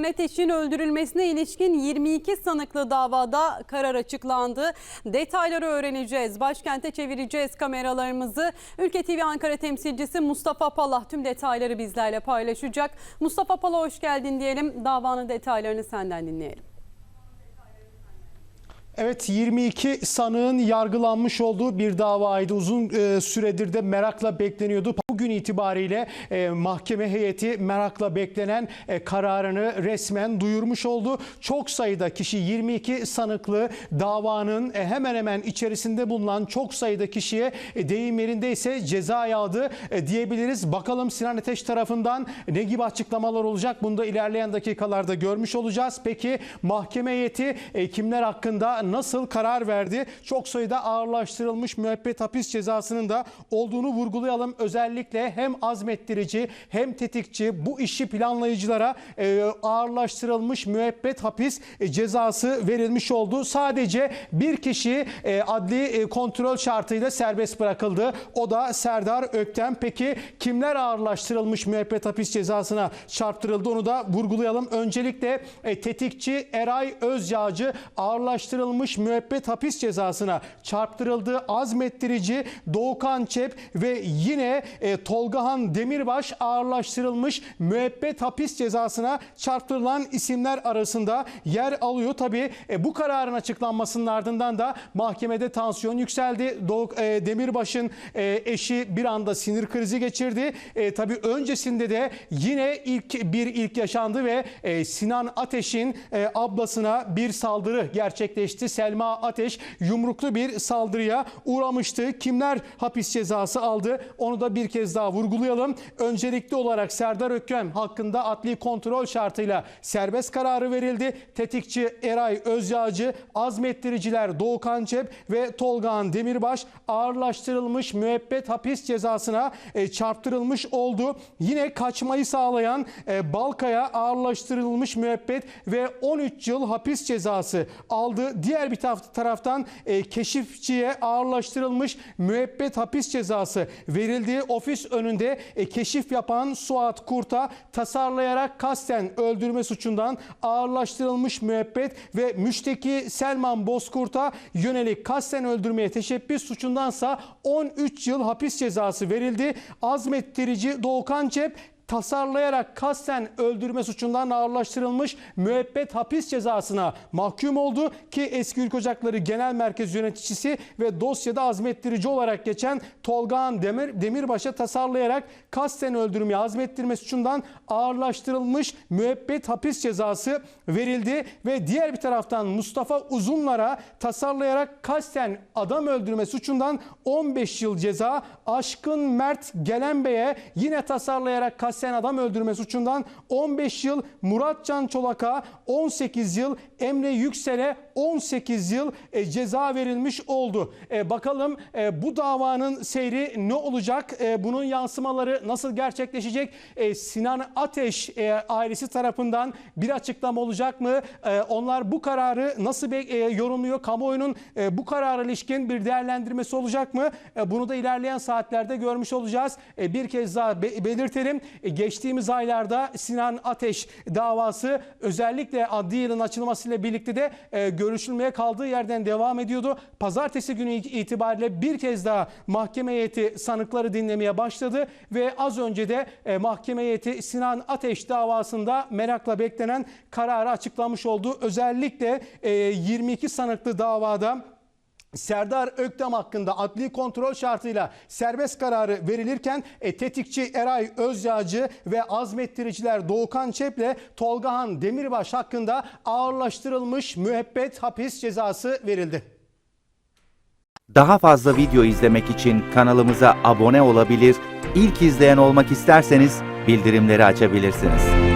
Sinan Ateş'in öldürülmesine ilişkin 22 sanıklı davada karar açıklandı. Detayları öğreneceğiz. Başkente çevireceğiz kameralarımızı. Ülke TV Ankara temsilcisi Mustafa Pala tüm detayları bizlerle paylaşacak. Mustafa Pala hoş geldin diyelim. Davanın detaylarını senden dinleyelim. Evet 22 sanığın yargılanmış olduğu bir davaydı. Uzun e, süredir de merakla bekleniyordu. Bugün itibariyle e, mahkeme heyeti merakla beklenen e, kararını resmen duyurmuş oldu. Çok sayıda kişi 22 sanıklı davanın e, hemen hemen içerisinde bulunan çok sayıda kişiye e, deyim yerinde ise ceza yağdı e, diyebiliriz. Bakalım Sinan Ateş tarafından ne gibi açıklamalar olacak? Bunu da ilerleyen dakikalarda görmüş olacağız. Peki mahkeme heyeti e, kimler hakkında nasıl karar verdi? Çok sayıda ağırlaştırılmış müebbet hapis cezasının da olduğunu vurgulayalım. Özellikle hem azmettirici hem tetikçi bu işi planlayıcılara e, ağırlaştırılmış müebbet hapis e, cezası verilmiş oldu. Sadece bir kişi e, adli e, kontrol şartıyla serbest bırakıldı. O da Serdar Öktem. Peki kimler ağırlaştırılmış müebbet hapis cezasına çarptırıldı onu da vurgulayalım. Öncelikle e, tetikçi Eray Özyağcı ağırlaştırılmış müebbet hapis cezasına çarptırıldı. Azmettirici Doğukan Çep ve yine e, Tolgahan Demirbaş ağırlaştırılmış müebbet hapis cezasına çarptırılan isimler arasında yer alıyor. Tabii e, bu kararın açıklanmasının ardından da mahkemede tansiyon yükseldi. Doğuk, e, Demirbaş'ın e, eşi bir anda sinir krizi geçirdi. E, tabii öncesinde de yine ilk bir ilk yaşandı ve e, Sinan Ateş'in e, ablasına bir saldırı gerçekleşti. Selma Ateş yumruklu bir saldırıya uğramıştı. Kimler hapis cezası aldı? Onu da bir kez daha vurgulayalım. Öncelikli olarak Serdar Ökrem hakkında adli kontrol şartıyla serbest kararı verildi. Tetikçi Eray Özyağcı, azmettiriciler Doğukan Çep ve Tolgahan Demirbaş ağırlaştırılmış müebbet hapis cezasına e, çarptırılmış oldu. Yine kaçmayı sağlayan e, Balkaya ağırlaştırılmış müebbet ve 13 yıl hapis cezası aldı. Diğer bir taraf- taraftan e, keşifçiye ağırlaştırılmış müebbet hapis cezası verildi. Ofis önünde e, keşif yapan Suat Kurt'a tasarlayarak kasten öldürme suçundan ağırlaştırılmış müebbet ve müşteki Selman Bozkurt'a yönelik kasten öldürmeye teşebbüs suçundansa 13 yıl hapis cezası verildi. Azmettirici Doğukan Çep tasarlayarak kasten öldürme suçundan ağırlaştırılmış müebbet hapis cezasına mahkum oldu ki eski Ülke Ocakları Genel Merkez Yöneticisi ve dosyada azmettirici olarak geçen Tolgahan Demir, Demirbaş'a tasarlayarak kasten öldürmeye azmettirme suçundan ağırlaştırılmış müebbet hapis cezası verildi ve diğer bir taraftan Mustafa Uzunlar'a tasarlayarak kasten adam öldürme suçundan 15 yıl ceza, Aşkın Mert Gelenbey'e yine tasarlayarak kasten adam öldürme suçundan 15 yıl, Muratcan Çolak'a 18 yıl, Emre Yüksel'e 18 yıl e, ceza verilmiş oldu. E, bakalım e, bu davanın seyri ne olacak? E, bunun yansımaları nasıl gerçekleşecek? E, Sinan Ateş e, ailesi tarafından bir açıklama olacak mı? E, onlar bu kararı nasıl e, yorumluyor? Kamuoyunun e, bu karara ilişkin bir değerlendirmesi olacak mı? E, bunu da ilerleyen saatlerde görmüş olacağız. E, bir kez daha be- belirtelim. E, geçtiğimiz aylarda Sinan Ateş davası özellikle adli yılın açılmasıyla birlikte de e, görüşülmeye kaldığı yerden devam ediyordu. Pazartesi günü itibariyle bir kez daha mahkeme heyeti sanıkları dinlemeye başladı ve az önce de e, mahkeme heyeti Sinan Ateş davasında merakla beklenen kararı açıklamış oldu. Özellikle e, 22 sanıklı davada Serdar Öktem hakkında adli kontrol şartıyla serbest kararı verilirken e, tetikçi Eray Özyağcı ve azmettiriciler Doğukan Çep'le Tolgahan Demirbaş hakkında ağırlaştırılmış müebbet hapis cezası verildi. Daha fazla video izlemek için kanalımıza abone olabilir, ilk izleyen olmak isterseniz bildirimleri açabilirsiniz.